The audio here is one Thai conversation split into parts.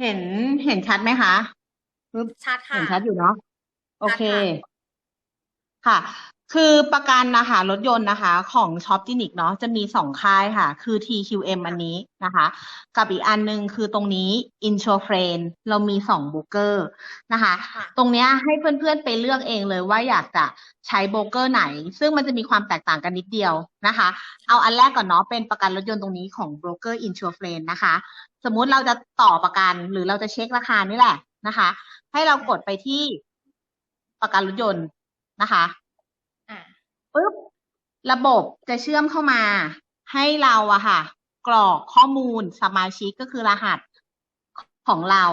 เห็นเห็นชัดไหมคะปึ๊บชัดค่ะ เห็นชัดอยู่เนาะโอเค ชัดค่ะคื อประกันนะคะรถยนต์นะคะของช็อปจินิกเนาะจะมีสองค่ายค่ะ คือ TQM อันนี้นะคะ กับอีกอันหนึงคือตรงนี้ Insurfriend เรามีสองโบรกเกอร์นะคะค่ะตรงเนี้ยให้เพื่อนๆไปเลือกเองเลยว่าอยากจะใช้โบรกเกอร์ไหน ซึ่งมันจะมีความแตกต่างกันนิดเดียวนะคะ เอาอันแรกก่อนเนาะเป็นประกันรถยนต์ตรงนี้ของโบรกเกอร์ Insurfriend นะคะ สมมุติเราจะต่อประกันหรือเราจะเช็คราคานี่แหละนะคะ ให้เรากดไปที่ประกันรถยนต์นะคะอ่าปุ๊บ ระบบจะเชื่อมเข้ามา ให้เราอะค่ะ กรอกข้อมูลสมาชิกก็คือรหัสของเรา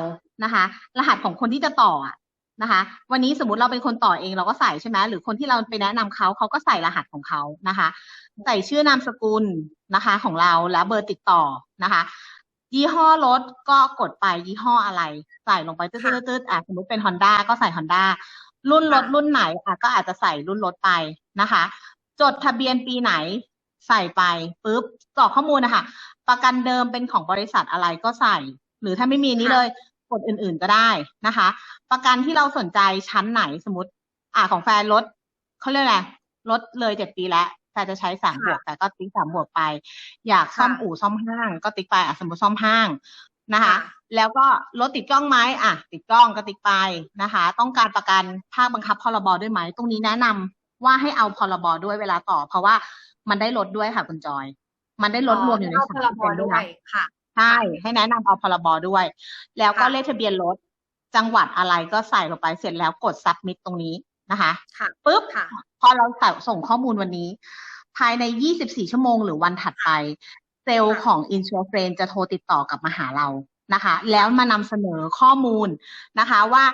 นะคะ รหัสของคนที่จะต่ออะนะคะ วันนี้สมมติเราเป็นคนต่อเองเราก็ใส่ใช่ไหมหรือคนที่เราไปแนะนำเขาเขาก็ใส่รหัสของเขานะคะ ใส่ชื่อนามสกุลนะคะ ของเราและเบอร์ติดต่อนะคะ ยี่ห้อรถก็กดไปยี่ห้ออะไร ใส่ลงไปตืดๆตืดอะสมมติเป็น Honda ก็ใส่ Honda รุ่นรถรุ่นไหนอะก็อาจจะใส่รุ่นรถไปนะคะ จดทะเบียนปีไหนใส่ไปปุ๊บกรอกข้อมูลนะคะประกันเดิมเป็นของบริษัทอะไรก็ใส่ หรือถ้าไม่มีนี้ค่ะเลยกดอื่นๆก็ได้นะคะ ประกันที่เราสนใจชั้นไหนสมมติ อ่าของแฟนรถเขาเรียกอะไรรถเลยเจ็ดปีแล้วแฟนจะใช้สามบวกแต่ก็ติ๊กสามบวกไป อยากซ่อมค่ะอู่ซ่อมห้าง ก็ติ๊กไปอะสมมติซ่อมห้างนะคะค่ะแล้วก็รถติดกล้องไหมอะ ติดกล้องก็ติ๊กไปนะคะ ต้องการประกันภาคบังคับพรบด้วยไหม ตรงนี้แนะนำ ว่าให้เอาพรบด้วยเวลาต่อ เพราะว่ามันได้ลดด้วยค่ะคุณจอย มันได้ลดรวมอยู่ในเอาสาพมรเปอร์บเซ็นต์ด้ด้ววยนะยค่ะใช่ให้แนะนำเอาพรบด้วย แล้วก็ค่ะเลขทะเบียนรถจังหวัดอะไรก็ใส่ลงไปเสร็จแล้วกด submit ตรงนี้นะคะค่ะปุ๊บค่ะพอเราส่งข้อมูลวันนี้ ภายใน 24 ชั่วโมงหรือวันถัดไป เซลล์ค่ะของ i n s u r f r i e n d จะโทรติดต่อกลับมาหาเรานะคะ แล้วมานำเสนอข้อมูลนะคะว่า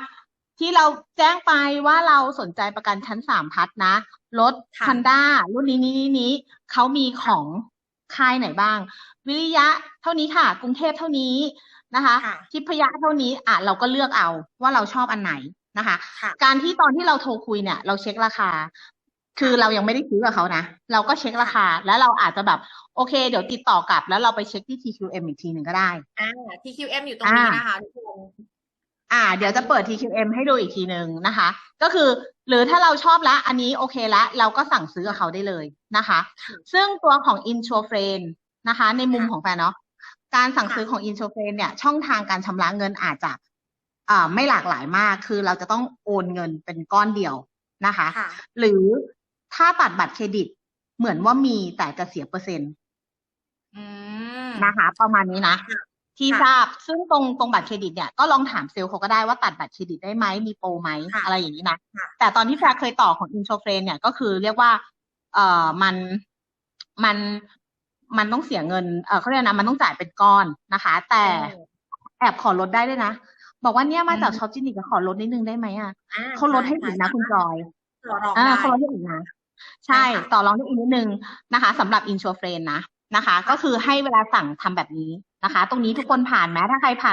ที่เราแจ้งไปว่าเราสนใจประกันชั้นสามพัดนะรถค่ะฮันด้ารุ่นนี้นี้นี้นี้เขามีของค่ายไหนบ้าง วิริยะเท่านี้ค่ะ กรุงเทพเท่านี้นะคะค่ะทิพยะเท่านี้อะเราก็เลือกเอาว่าเราชอบอันไหนนะคะค่ะการที่ตอนที่เราโทรคุยเนี่ย เราเช็คราคา คือเรายังไม่ได้ซื้อกับเขานะเราก็เช็คราคาแล้วเราอาจจะแบบโอเค เดี๋ยวติดต่อกลับ แล้วเราไปเช็คที่ TQM อีกทีหนึ่งก็ได้อ่า TQM อยู่ตรงนี้อ่านะคะทุกคน อ่า เดี๋ยวจะเปิด TQM ให้ดูอีกทีหนึ่งนะคะ ก็คือ หรือถ้าเราชอบละ อันนี้โอเคละ เราก็สั่งซื้อกับเขาได้เลยนะคะค่ะซึ่งตัวของ i n s u r f r i e n d นะคะ ในมุมค่ะของแฟนเนาะการสั่งค่ะซื้อของ i n s u r f r i e n d เนี่ยช่องทางการชำระเงินอาจจะอ่าไม่หลากหลายมาก คือเราจะต้องโอนเงินเป็นก้อนเดียวนะคะค่ะหรือถ้าตัดบัตรเครดิตเหมือนว่ามีแต่จะเสียเปอร์เซ็นต์อืมนะคะ ประมาณนี้นะค่ะ ที่ค่ะทราบซึ่งตรงตรงบัตรเครดิตเนี่ยก็ลองถามเซลล์เขาก็ได้ว่าตัดบัตรเครดิตได้ไหมมีโปรไหมค่ะอะไรอย่างนี้นะค่ะแต่ตอนที่แฟร์เคยต่อของอินโชเฟรนเนี่ยก็คือเรียกว่า เอ่อมันมันมันต้องเสียเงินเออเขาเรียกนะมันต้องจ่ายเป็นก้อนนะคะ แต่เออแอบขอลดได้ด้วยนะบอกว่าเนี่ยมาจากอืมช็อปจินิกขอลดนิดนึงได้ไหมอะอ่าเขาลดให้อีกนะช่คุณจอยต่อรองอ่าได้เขาลดให้อีกนะใช่ใช่ค่ะต่อรองได้อีกนิดนึงนะคะสำหรับอินโชเฟรนนะ นะคะ ก็คือให้เวลาสั่งทำแบบนี้นะคะ ตรงนี้ทุกคนผ่านไหมถ้าใครผ่าน